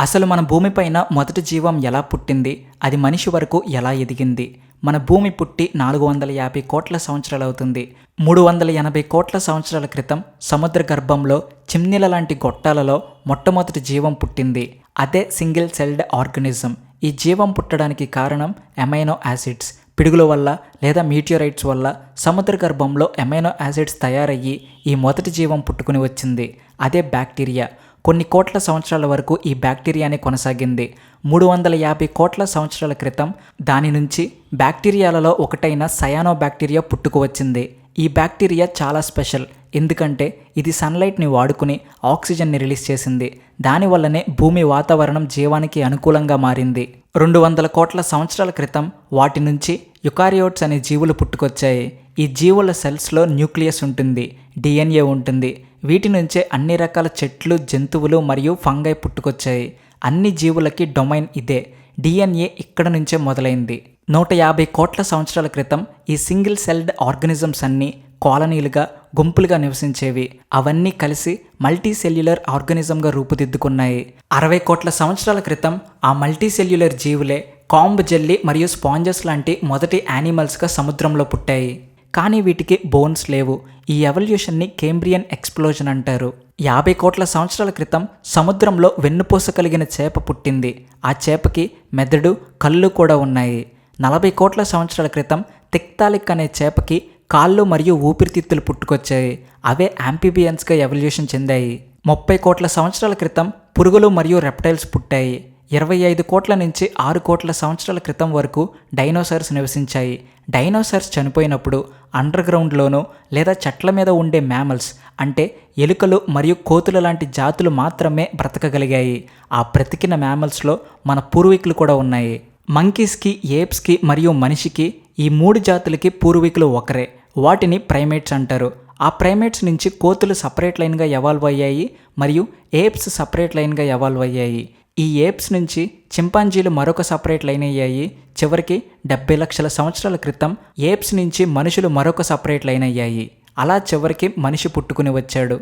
అసలు మన భూమిపైన మొదటి జీవం ఎలా పుట్టింది? అది మనిషి వరకు ఎలా ఎదిగింది? మన భూమి పుట్టి నాలుగు వందల యాభై కోట్ల సంవత్సరాలు అవుతుంది. మూడు వందల ఎనభై కోట్ల సంవత్సరాల క్రితం సముద్ర గర్భంలో చిమ్నీల లాంటి గొట్టాలలో మొట్టమొదటి జీవం పుట్టింది. అదే సింగిల్ సెల్డ్ ఆర్గనిజం. ఈ జీవం పుట్టడానికి కారణం అమైనో యాసిడ్స్. పిడుగుల వల్ల లేదా మీటియోరైట్స్ వల్ల సముద్ర గర్భంలో ఎమైనో యాసిడ్స్ తయారయ్యి ఈ మొదటి జీవం పుట్టుకుని వచ్చింది. అదే బ్యాక్టీరియా. కొన్ని కోట్ల సంవత్సరాల వరకు ఈ బ్యాక్టీరియానే కొనసాగింది. మూడు వందల యాభై కోట్ల సంవత్సరాల క్రితం దాని నుంచి బ్యాక్టీరియాలలో ఒకటైన సయానో బ్యాక్టీరియా పుట్టుకు వచ్చింది. ఈ బ్యాక్టీరియా చాలా స్పెషల్. ఎందుకంటే ఇది సన్లైట్ని వాడుకుని ఆక్సిజన్ని రిలీజ్ చేసింది. దానివల్లనే భూమి వాతావరణం జీవానికి అనుకూలంగా మారింది. రెండు వందల కోట్ల సంవత్సరాల క్రితం వాటి నుంచి యుకారియోట్స్ అనే జీవులు పుట్టుకొచ్చాయి. ఈ జీవుల సెల్స్లో న్యూక్లియస్ ఉంటుంది డిఎన్ఏ ఉంటుంది. వీటి నుంచే అన్ని రకాల చెట్లు జంతువులు మరియు ఫంగై పుట్టుకొచ్చాయి. అన్ని జీవులకి డొమైన్ ఇదే. డిఎన్ఏ ఇక్కడ నుంచే మొదలైంది. నూట యాభై కోట్ల సంవత్సరాల క్రితం ఈ సింగిల్ సెల్డ్ ఆర్గనిజమ్స్ అన్నీ కాలనీలుగా గుంపులుగా నివసించేవి. అవన్నీ కలిసి మల్టీ సెల్యులర్ ఆర్గనిజంగా రూపుదిద్దుకున్నాయి. అరవై కోట్ల సంవత్సరాల క్రితం ఆ మల్టీ సెల్యులర్ జీవులే కాంబ్ జెల్లీ మరియు స్పాంజెస్ లాంటి మొదటి యానిమల్స్గా సముద్రంలో పుట్టాయి. కానీ వీటికి బోన్స్ లేవు. ఈ ఎవల్యూషన్ని కేంబ్రియన్ ఎక్స్ప్లోజన్ అంటారు. యాభై కోట్ల సంవత్సరాల క్రితం సముద్రంలో వెన్నుపూస కలిగిన చేప పుట్టింది. ఆ చేపకి మెదడు కళ్ళు కూడా ఉన్నాయి. నలభై కోట్ల సంవత్సరాల క్రితం తిక్తాలిక్ అనే చేపకి కాళ్ళు మరియు ఊపిరితిత్తులు పుట్టుకొచ్చాయి. అవే యాంపిబియన్స్గా ఎవల్యూషన్ చెందాయి. ముప్పై కోట్ల సంవత్సరాల క్రితం పురుగులు మరియు రెప్టైల్స్ పుట్టాయి. ఇరవై ఐదు కోట్ల నుంచి ఆరు కోట్ల సంవత్సరాల క్రితం వరకు డైనోసార్స్ నివసించాయి. డైనోసార్స్ చనిపోయినప్పుడు అండర్ గ్రౌండ్లోనూ లేదా చెట్ల మీద ఉండే మ్యామల్స్ అంటే ఎలుకలు మరియు కోతుల లాంటి జాతులు మాత్రమే బ్రతకగలిగాయి. ఆ బ్రతికిన మ్యామల్స్లో మన పూర్వీకులు కూడా ఉన్నాయి. మంకీస్కి ఏప్స్కి మరియు మనిషికి ఈ మూడు జాతులకి పూర్వీకులు ఒకరే. వాటిని ప్రైమేట్స్ అంటారు. ఆ ప్రైమేట్స్ నుంచి కోతులు సపరేట్ లైన్గా ఎవాల్వ్ అయ్యాయి మరియు ఏప్స్ సపరేట్ లైన్గా ఎవాల్వ్ అయ్యాయి. ఈ ఏప్స్ నుంచి చింపాంజీలు మరొక సపరేట్ లైన్ అయ్యాయి. చివరికి డెబ్బై లక్షల సంవత్సరాల క్రితం ఏప్స్ నుంచి మనుషులు మరొక సపరేట్ లైన్ అయ్యాయి. అలా చివరికి మనిషి పుట్టుకుని వచ్చాడు.